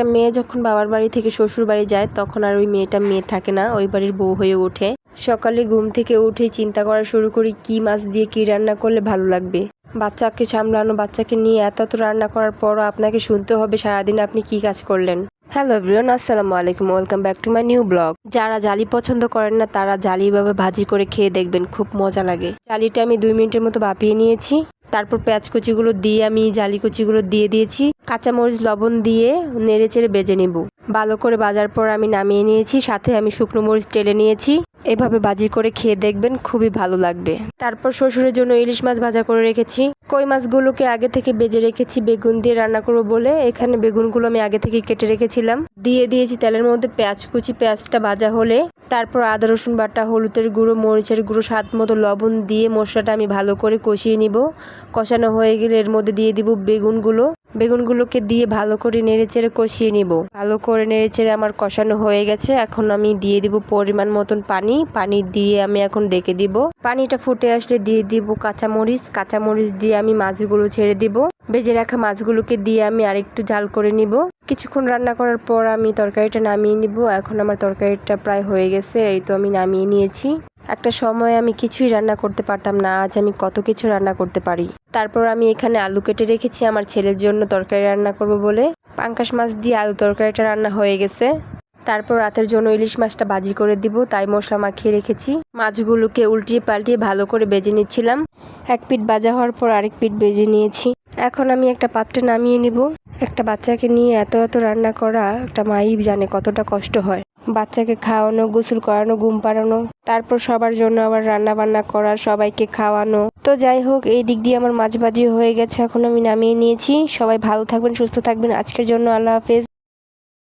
একটা মেয়ে যখন বাবার বাড়ি থেকে শ্বশুর বাড়ি যায়, তখন আর ওই মেয়েটা মেয়ে থাকে না, ওই বাড়ির বউ হয়ে ওঠে। সকালে ঘুম থেকে উঠে চিন্তা করা শুরু করি, কি মাছ দিয়ে কি রান্না করলে ভালো লাগবে? বাচ্চাকে সামলানো, বাচ্চাকে নিয়ে এত এত রান্না করার পরও আপনাকে শুনতে হবে, সারাদিন আপনি কি কাজ করলেন? হ্যালো এভরিওয়ান আসসালামু আলাইকুম welcome back to my new blog যারা জালি পছন্দ করেন না, তারা জালিভাবে ভাজি করে খেয়ে দেখবেন, খুব মজা লাগে। জালিটা আমি দুই মিনিটের মতো বাপিয়ে নিয়েছি। তারপর পেঁয়াজ কুচিগুলো দিয়ে আমি জালি কুচিগুলো দিয়ে দিয়েছি, কাঁচামরিচ, লবণ দিয়ে নেড়ে চেড়ে বেজে নেব। ভালো করে বাজার পর আমি নামিয়ে নিয়েছি, সাথে আমি শুকনো মরিচ টেলে নিয়েছি। এভাবে বাজি করে খেয়ে দেখবেন খুবই ভালো লাগবে। তারপর শ্বশুরের জন্য ইলিশ মাছ ভাজা করে রেখেছি। কই মাছগুলোকে আগে থেকে বেজে রেখেছি, বেগুন দিয়ে রান্না করব বলে। এখানে বেগুনগুলো আমি আগে থেকে কেটে রেখেছিলাম। দিয়ে দিয়েছি তেলের মধ্যে পেঁয়াজ কুচি, পেঁয়াজটা ভাজা হলে। তারপর আদা, রসুন বাটা, হলুদের গুঁড়ো, মরিচের গুঁড়ো, স্বাদ মতো লবণ দিয়ে মশলাটা আমি ভালো করে কষিয়ে নিব। কষানো হয়ে গেলে এর মধ্যে দিয়ে দিব বেগুনগুলো। বেগুনগুলোকে দিয়ে ভালো করে নেড়েচেড়ে কষিয়ে নিব। ভালো করে নেড়েচেড়ে আমার কষানো হয়ে গেছে। এখন আমি দিয়ে দিব পরিমাণ মতন পানি। পানি দিয়ে আমি এখন ডেকে দিব। পানিটা ফুটে আসলে দিয়ে দিব কাঁচামরিচ। কাঁচামরিচ দিয়ে আমি মাছগুলো ছেড়ে দিব। বেজে রাখা মাছগুলোকে দিয়ে আমি আরেকটু ঝাল করে নিব। কিছুক্ষণ রান্না করার পর আমি তরকারিটা নামিয়ে নিব। এখন আমার তরকারিটা প্রায় হয়ে গেছে। এই তো আমি নামিয়ে নিয়েছি। একটা সময় আমি কিছুই রান্না করতে পারতাম না, আজ আমি কত কিছু রান্না করতে পারি। তারপর আমি এখানে আলু কেটে রেখেছি, আমার ছেলের জন্য তরকারি রান্না করব বলে। পাঙ্কাশ মাছ দিয়ে আলু তরকারিটা রান্না হয়ে গেছে। তারপর রাতের জন্য ইলিশ মাছটা ভাজি করে দিব, তাই মশলা মাখিয়ে রেখেছি। মাছগুলোকে উল্টিয়ে পাল্টিয়ে ভালো করে বেজে নিচ্ছিলাম। এক পিঠ ভাজা হওয়ার পর আরেক পিঠ বেজে নিয়েছি। এখন আমি একটা পাত্রে নামিয়ে নিব। একটা বাচ্চাকে নিয়ে এত এত রান্না করা, একটা মাই জানে কতটা কষ্ট হয়। বাচ্চাকে খাওয়ানো, গোসল করানো, ঘুম পাড়ানো, তারপর সবার জন্য আবার রান্না বান্না করা, সবাইকে খাওয়ানো। তো যাই হোক, এই দিক দিয়ে আমার মাঝবাজি হয়ে গেছে, এখন আমি নামিয়ে নিয়েছি। সবাই ভালো থাকবেন, সুস্থ থাকবেন। আজকের জন্য আল্লাহ হাফেজ।